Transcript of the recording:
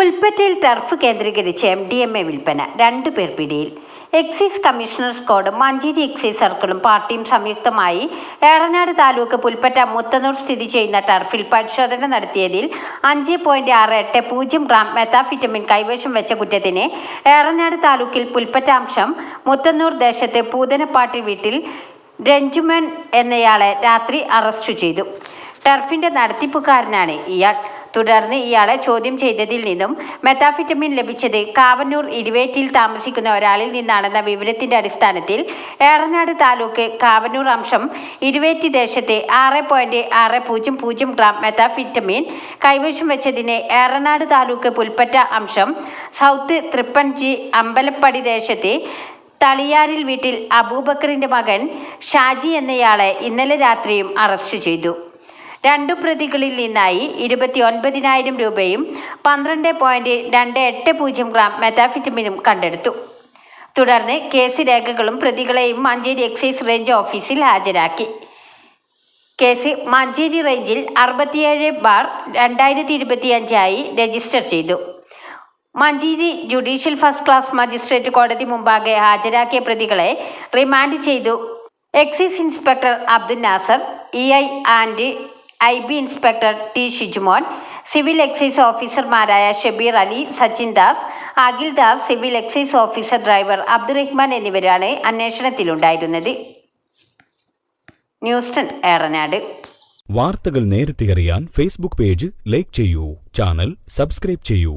പുൽപ്പറ്റയിൽ turf കേന്ദ്രീകരിച്ച് M D M A വിൽപ്പന രണ്ടു പേർ പിടിയിൽ. എക്സൈസ് കമ്മീഷണർ സ്ക്വാഡും മഞ്ചേരി എക്സൈസ് സർക്കിളും പാർട്ടിയും സംയുക്തമായി ഏറനാട് താലൂക്ക് പുൽപ്പറ്റ മുത്തനൂർ സ്ഥിതി ചെയ്യുന്ന ടർഫിൽ പരിശോധന നടത്തിയതിൽ അഞ്ച് പോയിന്റ് ആറ് എട്ട് പൂജ്യം ഗ്രാം മെത്താഫിറ്റമിൻ കൈവശം വെച്ച കുറ്റത്തിന് ഏറനാട് താലൂക്കിൽ പുൽപ്പറ്റാംശം മുത്തന്നൂർ ദേശത്ത് പൂതനപ്പാട്ടി വീട്ടിൽ രഞ്ജുമൻ എന്നയാളെ രാത്രി അറസ്റ്റ് ചെയ്തു. ടർഫിന്റെ നടത്തിപ്പുകാരനാണ് ഇയാൾ. തുടർന്ന് ഇയാളെ ചോദ്യം ചെയ്തതിൽ നിന്നും മെത്താഫിറ്റമിൻ ലഭിച്ചത് കാവന്നൂർ ഇരുവേറ്റിൽ താമസിക്കുന്ന ഒരാളിൽ നിന്നാണെന്ന വിവരത്തിന്റെ അടിസ്ഥാനത്തിൽ ഏറനാട് താലൂക്ക് കാവന്നൂർ അംശം ഇരുവേറ്റി ദേശത്തെ ആറ് പോയിന്റ് ആറ് പൂജ്യം പൂജ്യം ഗ്രാം മെത്താഫിറ്റമിൻ കൈവശം വെച്ചതിനെ ഏറനാട് താലൂക്ക് പുൽപ്പറ്റ അംശം സൗത്ത് തൃപ്പഞ്ചി അമ്പലപ്പടി ദേശത്തെ തളിയാരിൽ വീട്ടിൽ അബൂബക്കറിന്റെ മകൻ ഷാജി എന്നയാളെ ഇന്നലെ രാത്രിയും അറസ്റ്റ് ചെയ്തു. രണ്ടു പ്രതികളിൽ നിന്നായി ഇരുപത്തി ഒൻപതിനായിരം രൂപയും പന്ത്രണ്ട് പോയിന്റ് രണ്ട് എട്ട് പൂജ്യം ഗ്രാം മെത്താഫിറ്റമിനും കണ്ടെടുത്തു. തുടർന്ന് കേസ് രേഖകളും പ്രതികളെയും മഞ്ചേരി എക്സൈസ് റേഞ്ച് ഓഫീസിൽ ഹാജരാക്കി. കേസ് മഞ്ചേരി റേഞ്ചിൽ അറുപത്തിയേഴ് ബാർ രണ്ടായിരത്തി ഇരുപത്തിയഞ്ചായി രജിസ്റ്റർ ചെയ്തു. Manjeri judicial first class magistrate കോടതി മുമ്പാകെ ഹാജരാക്കിയ പ്രതികളെ റിമാൻഡ് ചെയ്തു. Excise inspector Abdul Nasar E I and I B inspector T Shijumon civil excise ഓഫീസർമാരായ Shabeer Ali Sachin Das Akhil Das civil excise officer driver Abdurahman എന്നിവരാണ് അന്വേഷണത്തിലുണ്ടായിരുന്നത്. News Eranad. വാർത്തകൾ നേരത്തെ അറിയാൻ ഫേസ്ബുക്ക് പേജ് ലൈക്ക് ചെയ്യൂ ചാനൽ സബ്സ്ക്രൈബ് ചെയ്യൂ.